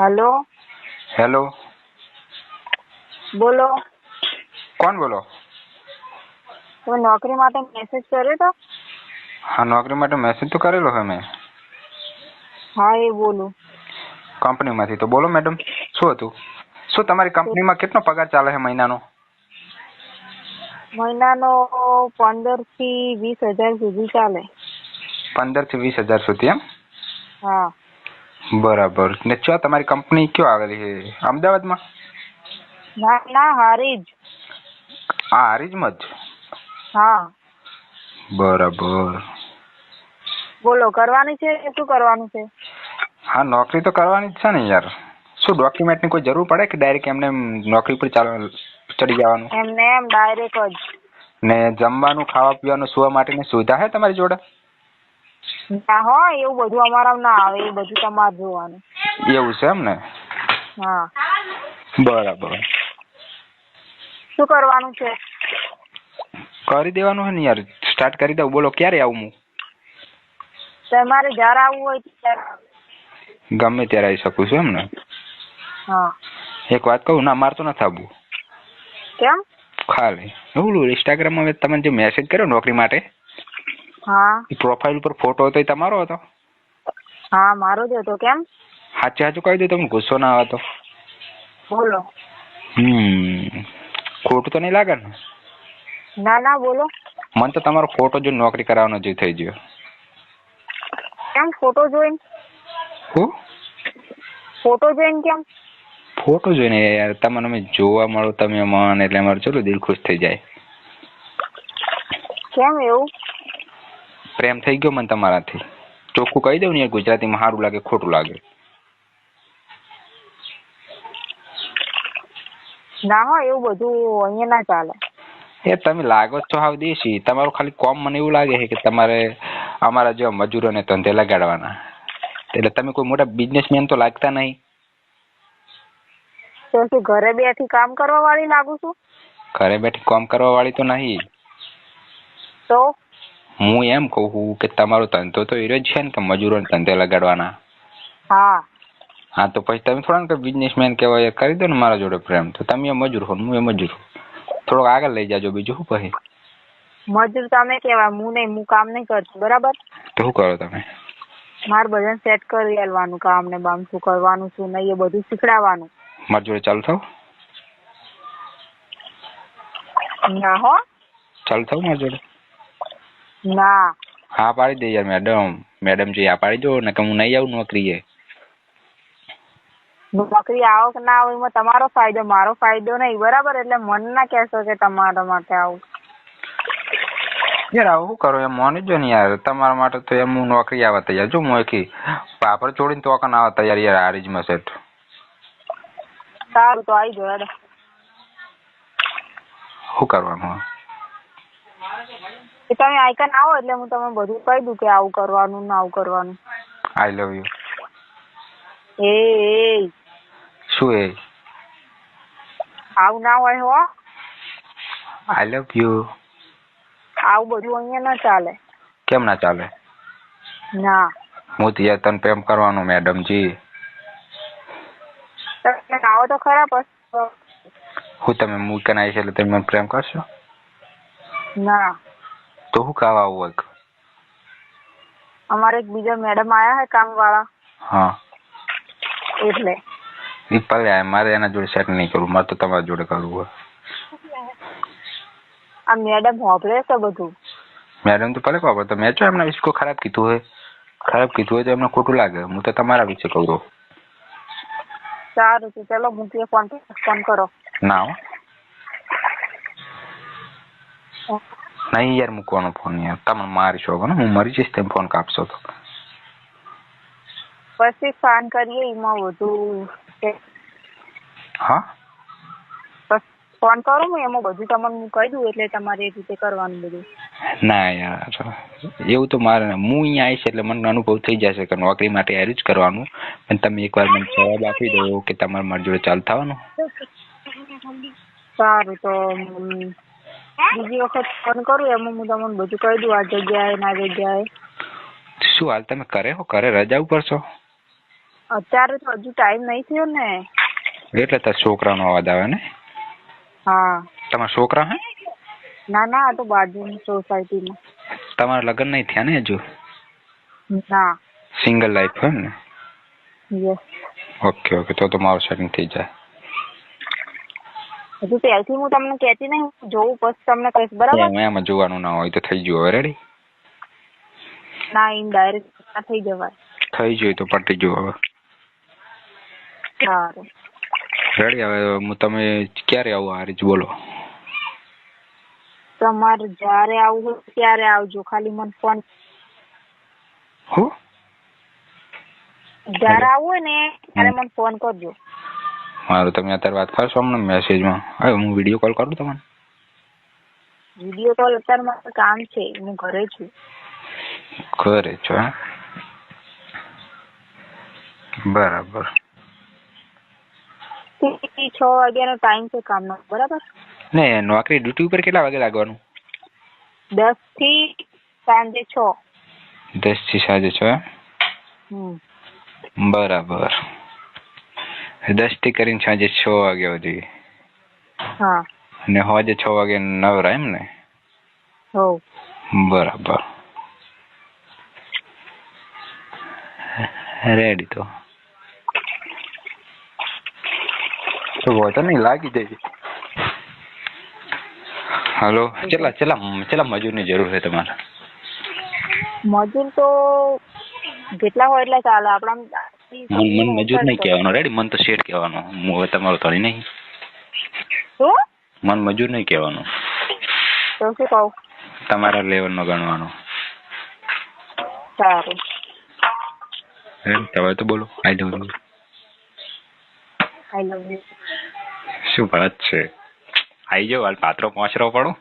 Hello. Hello. બોલો. કોણ બોલો? તમે નોકરી માટે મેસેજ કર્યો તો? હા નોકરી માટે મેસેજ તો કરેલો છે મેં. હા એ બોલું. કંપનીમાંથી તો બોલો મેડમ શું હતું? શું તમારી કંપનીમાં કેટલો પગાર ચાલે છે મહિનાનો? મહિનાનો પંદરથી વીસ હજાર સુધી ચાલે. પંદરથી વીસ હજાર સુધી એમ? હા. બરાબર. ને ચો તમારી કંપની કયો આવેલી છે? અમદાવાદમાં? ના ના હારીજ. આ હા હારીજમાં જ? હા. બરાબર. બોલો કરવાની છે કે શું કરવાનું છે? હા નોકરી તો કરવાની જ છે ને યાર. શું ડોક્યુમેન્ટની કોઈ જરૂર પડે કે ડાયરેક્ટ એમને એમ નોકરી પર ચાલવા ચડી જવાનું? એમને એમ ડાયરેક્ટ જ. ને જમવાનું ખાવા પીવાનું સુવા માટેની સુવિધા છે તમારી જોડે? ના હો એવું બધું અમારા ના આવે એ બધું તમારે જોવાનું. એવું છે એમ ને હા. બરાબર. શું કરવાનું છે? કરી દેવાનું છે ને યાર. સ્ટાર્ટ કરી દઉં. બોલો ક્યારે આવું હું? તમારે જ્યારે આવવું હોય ત્યારે ગમે ત્યારે આવી શકું છું એમ ને હા. એક વાત કહું ના મારે તો નથી આવવું. કેમ? ખાલી. એવું ઇન્સ્ટાગ્રામમાં તમે જે મેસેજ કર્યો નોકરી માટે? હા. પ્રોફાઇલ ઉપર ફોટો હતો એ તમારો હતો? હા મારો જ હતો. કેમ? સાચે સાચું કહી દે તમને ગુસ્સો ના આવતો બોલો. હમ. ખોટું તો નહીં લાગે ને? ના ના બોલો. મને તો તમારો ફોટો જો નોકરી કરાવવાનો જે થઈ ગયો. કેમ ફોટો જોઈને? હું? ફોટો જોઈને કેમ? ફોટો જોઈને યાર તમને અમે જોવા મળો તમે મન એટલે અમારું ચલો દિલ ખુશ થઈ જાય. કેમ એવું? પ્રેમ થઈ ગયો મને તમારાથી. ચોખ્ખું કહી દઉં ને યાર ગુજરાતીમાં સારું લાગે ખોટું લાગે. ના હો એવું બધું અહીંયા ના ચાલે. એ તમે લાગો છો હાવ દેશી. તમારું ખાલી કોમ મને એવું લાગે છે કે તમારે અમારા જેવા મજૂરોને ધંધે લગાડવાના. એટલે તમે કોઈ મોટા બિઝનેસમેન તો લાગતા નહીં. તો શું ઘરે બેઠી કામ કરવા વાળી લાગુ છું? ઘરે બેઠી કામ કરવા વાળી તો નહીં. તો? હું એમ કહું કે તમારો ધંધો તો એરો જ છે ને કે મજૂરોને ધંધે લગાડવાના? હા. હા તો પછી તમે થોડા ને બિઝનેસમેન કહેવાય કરી દો ને મારા જોડે પ્રેમ. તો તમે એ મજૂર હો હું એ મજૂર થોડોક આગળ લઈ જાજો બીજું શું પછી? મજૂર તમે કેવાય હું નહીં હું કામ નહીં કરતી બરાબર? તો શું કરો તમે? મારે બજન સેટ કરી આલવાનું કામ ને બામ શું કરવાનું શું નહીં એ બધું શીખડાવવાનું. મારી જોડે ચાલુ થાવ? ના હો. ચાલુ થાવ મારી જોડે? ના. હા પાડી દે યાર મેડમ મેડમ જી આ પાડી દો ને કે હું નહીં આવું નોકરીએ. નોકરી આવો કે ના આવો એમાં તમારો ફાયદો મારો ફાયદો નહીં. બરાબર એટલે મન ના કહેશો કે તમારા માટે આવું. યાર આવું શું કરો? એમ માની જો ને યાર. તમારા માટે તો એમ હું નોકરી આવવા તૈયાર. જો એકી પાપડ છોડીને તો કન આવવા તૈયાર યાર હારીજમાં સેટ સારું તો આવી જાઓ યાર શું કરવાનું? એ તમે આઈકન આવો એટલે હું તમને બધું કહી દઉં કે આવું કરવાનું ને આવું કરવાનું. આઈ લવ યુ એ એ. શું એ? આવું ના હોય હો. આઈ લવ યુ આવું બધું અહીંયા ના ચાલે. કેમ ના ચાલે? ના. હું ત્યાં તને પ્રેમ કરવાનો મેડમજી. તમે આવો તો ખરા પણ હું તમે મૂકીને આવી છે એટલે તમે મને પ્રેમ કરશો? ના. તો હું ખાવા આવું એક? અમારે એક બીજા મેડમ આયા હે કામ વાળા હા. એટલે. એ ભલે મારે એના જોડે સેટ નહીં કરવું મારે તો તમારા જોડે કરવું હોય. આ મેડમ હોભળે છે બધું? મેડમ તો ભલે ખબર તો મેં જો એમના વિશે કોઈ ખરાબ કીધું હોય. ખરાબ કીધું હોય તો એમને ખોટું લાગે. હું તો તમારા વિશે કહું. સારું તો ચલો મૂકીએ ફોન ફોન કરો. ના હો નહીં યાર મૂકવાનો ફોન યાર તમે મારી છો ને હું મરી જઈશ તેમ ફોન કાપશો તો પછી ફોન કરીએ એમાં વધુ હા ફોન કરો હું એમાં બધું તમને હું કહી દઉં એટલે તમારે એ રીતે કરવાનું બધું ના યાર એવું તો મારે હું અહીંયા આવીશ એટલે મને અનુભવ થઈ જશે કે નોકરી માટે હારું જ કરવાનું પણ તમે એકવાર મને જવાબ આપી દો કે તમારે મારી જોડે ચાલુ થવાનું સારું તો બીજી વખત ફોન કરું એમાં હું તમને બધું કહી દઉં આ જગ્યાએ ના જગ્યાએ. શું હાલ તમે કરે હો? કરે રજા ઉપર છો? અત્યારે તો હજુ ટાઈમ નહીં થયો ને. એટલે તાર છોકરાનો અવાજ આવે ને? હા. તમારા છોકરા હે? ના ના આ તો બાજુની સોસાયટીમાં. તમારા લગ્ન નહીં થયા ને હજુ? ના. સિંગલ લાઈફ હોય ને? યસ ઓકે ઓકે તો તો મારું સેટિંગ થઈ જાય. હજુ પહેલથી હું તમને કહેતી નહીં જોઉં પછી તમને કહીશ બરાબર? એમ એમ જોવાનું ના હોય તો થઈ ગયું હવે રેડી ના ઇનડાયરેક્ટ થઈ જવાય. થઈ ગયું તો પટી ગયું હવે. સારું. રેડી હવે હું તમે ક્યારે આવો આ રીત બોલો? તમારે જ્યારે આવવું હોય ત્યારે આવજો ખાલી મને ફોન હો? જ્યારે આવું હોય ને ત્યારે મને ફોન કરજો. મારું તમે અત્યારે વાત કરશો હમણાં મેસેજમાં હવે હું વીડિયો કોલ કરું તમને? વીડિયો કોલ અત્યારે મારું કામ છે હું ઘરે છું. ઘરે છો હે બરાબર છ વાગ્યાનો ટાઈમ છે કામનો બરાબર? ને નોકરી ડ્યુટી ઉપર કેટલા વાગે લાગવાનું? દસથી સાંજે છ. દસથી સાંજે છ બરાબર. દસથી કરીને સાંજે છ વાગે સુધી. હા. અને સાંજે છ વાગે નવરા એમ ને? હો બરાબર. રેડી તો. તો વાંધો નહીં લાગી જશે. હાલો કેટલા કેટલા કેટલા મજૂરની જરૂર છે તમારે? મજૂર તો જેટલા હોય એટલા ચાલે. આપણા મન મન મજૂર નહીં કહેવાનું. રેડી મન તો શેઠ કહેવાનો. હું હવે તમારો તળી નહીં. શું? મન મજૂર નહીં કહેવાનું. તો શું કહું? તમારા લેવલનો ગણવાનો. સારું. તમે તો બોલો. I love you I love you શું વાત છે? આઈ જાઓ હાલ પાત્રો પહોંચરો પડો.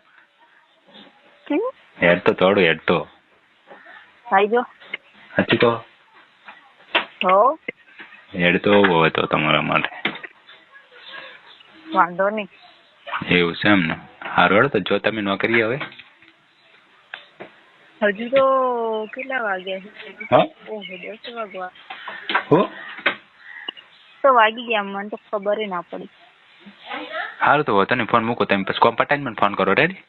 હેડ તો થોડું હેડ તો. આઈ જો હજી તો. હેડ તો બહુ હતો તમારા માટે. વાંધો નહીં. એવું છે એમ ને સારું હેડો તો જો તમે નોકરી હવે. હજુ તો કેટલા વાગ્યા છે દસ વાગવા. હો? તો વાગી ગયા મને તો ખબર ના પડી. સારું તો વાંધો નહીં ફોન મૂકો તમે પછી. કોમ્પટાઈને મને ફોન કરો રેડી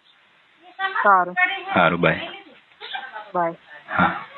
સારું. સારું બાય બાય હા.